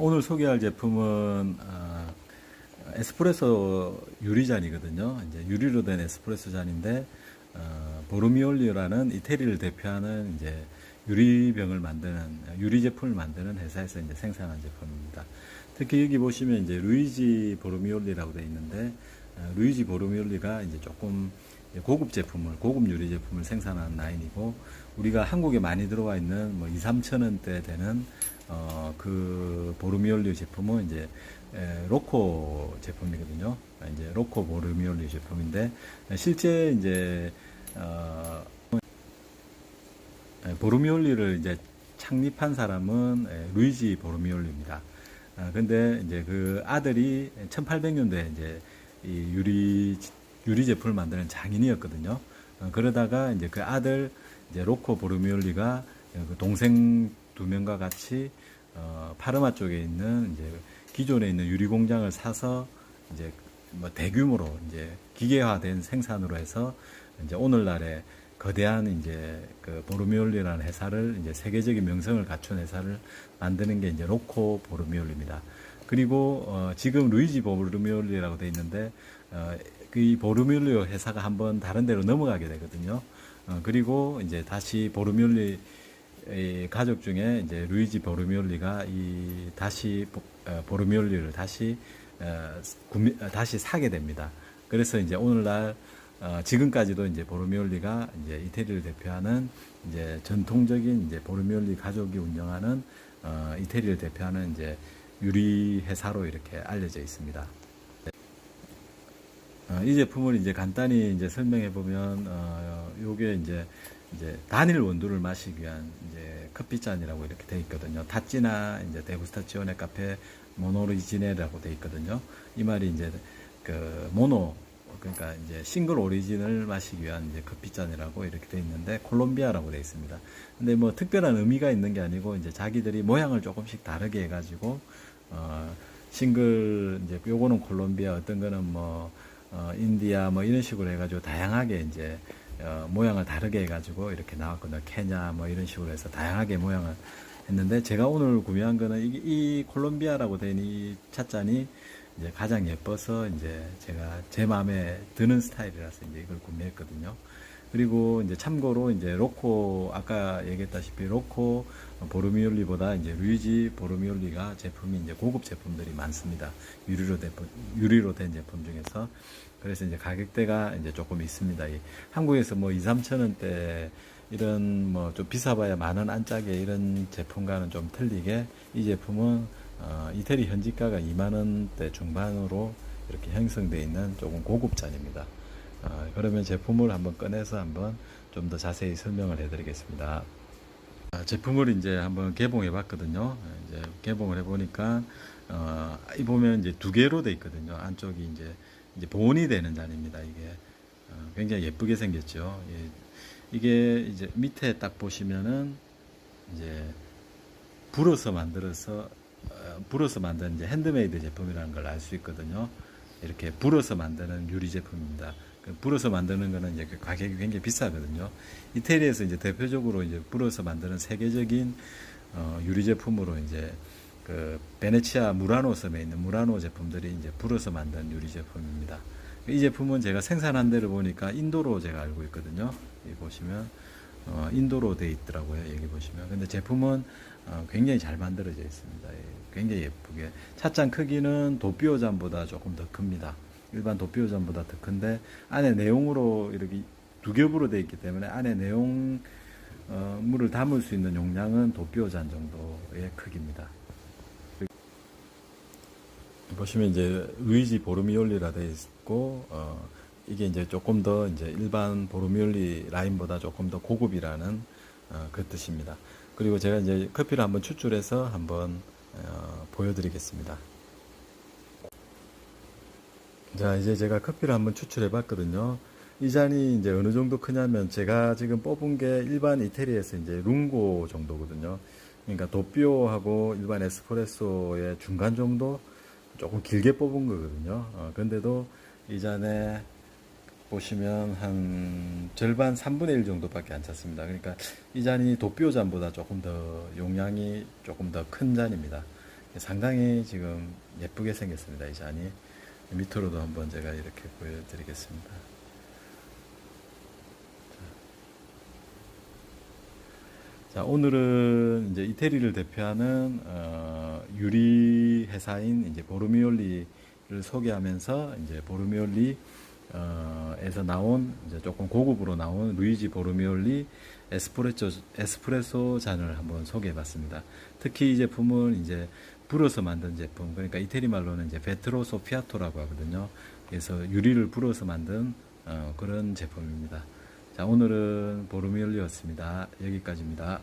오늘 소개할 제품은 어, 에스프레소 유리잔이거든요. 이제 유리로 된 에스프레소 잔인데 어, 보르미올리라는 이태리를 대표하는 이제 유리병을 만드는 유리 제품을 만드는 회사에서 이제 생산한 제품입니다. 특히 여기 보시면 이제 루이지 보르미올리라고 되어 있는데 어, 루이지 보르미올리가 이제 조금 고급 제품을 고급 유리 제품을 생산하는 라인이고 우리가 한국에 많이 들어와 있는 뭐 2, 3천 원대 되는 어, 그 보르미올리 제품은 이제 에, 로코 제품이거든요. 이제 로코 보르미올리 제품인데 실제 이제 어, 에, 보르미올리를 이제 창립한 사람은 에, 루이지 보르미올리입니다. 아, 근데 이제 그 아들이 1800년도에 이제 이 유리 유리 제품을 만드는 장인이었거든요. 어, 그러다가 이제 그 아들 이제 로코 보르미올리가 그 동생 두 명과 같이 어, 파르마 쪽에 있는 이제 기존에 있는 유리 공장을 사서 이제 뭐 대규모로 이제 기계화된 생산으로 해서 이제 오늘날에 거대한 이제 그 보르미올리라는 회사를 이제 세계적인 명성을 갖춘 회사를 만드는 게 이제 로코 보르미올리입니다. 그리고 어, 지금 루이지 보르미올리라고 돼 있는데 어, 그 이 보르미올리 회사가 한번 다른 데로 넘어가게 되거든요. 어, 그리고 이제 다시 보르미올리 가족 중에 이제 루이지 보르미올리가 이 다시 어, 보르미올리를 다시 어, 구매, 어, 다시 사게 됩니다. 그래서 이제 오늘날 어, 지금까지도 이제 보르미올리가 이제 이태리를 대표하는 이제 전통적인 이제 보르미올리 가족이 운영하는 어, 이태리를 대표하는 이제 유리 회사로 이렇게 알려져 있습니다. 어, 이 제품을 이제 간단히 이제 설명해 보면 어, 요게 이제 이제 단일 원두를 마시기 위한 이제 커피잔이라고 이렇게 돼 있거든요. 타찌나 이제 데구스타치오네 카페 모노리지네라고 돼 있거든요. 이 말이 이제 그 모노 그러니까 이제 싱글 오리진을 마시기 위한 이제 커피잔이라고 이렇게 돼 있는데 콜롬비아라고 돼 있습니다. 근데 뭐 특별한 의미가 있는 게 아니고 이제 자기들이 모양을 조금씩 다르게 해가지고 어 싱글 이제 요거는 콜롬비아 어떤 거는 뭐 어, 인디아 뭐 이런 식으로 해가지고 다양하게 이제 어, 모양을 다르게 해가지고 이렇게 나왔거든요. 케냐 뭐 이런 식으로 해서 다양하게 모양을 했는데 제가 오늘 구매한 거는 이, 이 콜롬비아라고 된 이 찻잔이 이제 가장 예뻐서 이제 제가 제 마음에 드는 스타일이라서 이제 이걸 구매했거든요. 그리고 이제 참고로 이제 로코 아까 얘기했다시피 로코 보르미올리보다 이제 루이지 보르미올리가 제품이 이제 고급 제품들이 많습니다. 유리로 된 유리로 된 제품 중에서 그래서 이제 가격대가 이제 조금 있습니다. 이 한국에서 뭐 2, 3천 원대 이런 뭐 좀 비싸봐야 만 원 안짝의 이런 제품과는 좀 틀리게 이 제품은 어, 이태리 현지가가 2만 원대 중반으로 이렇게 형성되어 있는 조금 고급 잔입니다. 어, 그러면 제품을 한번 꺼내서 한번 좀 더 자세히 설명을 해드리겠습니다. 아, 제품을 이제 한번 개봉해 봤거든요. 이제 개봉을 해 보니까 어, 이 보면 이제 두 개로 돼 있거든요. 안쪽이 이제 이제 본이 되는 잔입니다. 이게 어, 굉장히 예쁘게 생겼죠. 예, 이게 이제 밑에 딱 보시면은 이제 불어서 만들어서 어, 불어서 만든 이제 핸드메이드 제품이라는 걸 알 수 있거든요. 이렇게 불어서 만드는 유리 제품입니다. 그 불어서 만드는 거는 이제 그 가격이 굉장히 비싸거든요. 이태리에서 이제 대표적으로 이제 불어서 만드는 세계적인 어, 유리 제품으로 이제 그 베네치아 무라노 섬에 있는 무라노 제품들이 이제 불어서 만든 유리 제품입니다. 이 제품은 제가 생산한 데를 보니까 인도로 제가 알고 있거든요. 여기 보시면 어, 인도로 돼 있더라고요. 여기 보시면. 근데 제품은 어, 굉장히 잘 만들어져 있습니다. 예, 굉장히 예쁘게. 찻잔 크기는 도피오잔보다 조금 더 큽니다. 일반 도피오잔보다 더 큰데 안에 내용으로 이렇게 두 겹으로 되어 있기 때문에 안에 내용 어, 물을 담을 수 있는 용량은 도피오잔 정도의 크기입니다. 보시면 이제 루이지 보르미올리라 되어 있고 어, 이게 이제 조금 더 이제 일반 보르미올리 라인보다 조금 더 고급이라는 어, 그 뜻입니다. 그리고 제가 이제 커피를 한번 추출해서 한번 어, 보여드리겠습니다. 자, 이제 제가 커피를 한번 추출해 봤거든요. 이 잔이 이제 어느 정도 크냐면 제가 지금 뽑은 게 일반 이태리에서 이제 룽고 정도거든요. 그러니까 도피오하고 일반 에스프레소의 중간 정도 조금 길게 뽑은 거거든요. 어, 근데도 이 잔에 보시면 한 절반 3분의 1 정도밖에 안 찼습니다. 그러니까 이 잔이 도피오 잔보다 조금 더 용량이 조금 더 큰 잔입니다. 상당히 지금 예쁘게 생겼습니다. 이 잔이 밑으로도 한번 제가 이렇게 보여드리겠습니다. 자, 오늘은 이제 이태리를 대표하는 어, 유리 회사인 이제 보르미올리를 소개하면서 이제 보르미올리 어, 에서 나온 이제 조금 고급으로 나온 루이지 보르미올리 에스프레소 에스프레소 잔을 한번 소개해 봤습니다. 특히 이 제품은 이제 불어서 만든 제품 그러니까 이태리 말로는 이제 베트로 소 피아토라고 하거든요. 그래서 유리를 불어서 만든 어, 그런 제품입니다. 자, 오늘은 보르미올리였습니다. 여기까지입니다.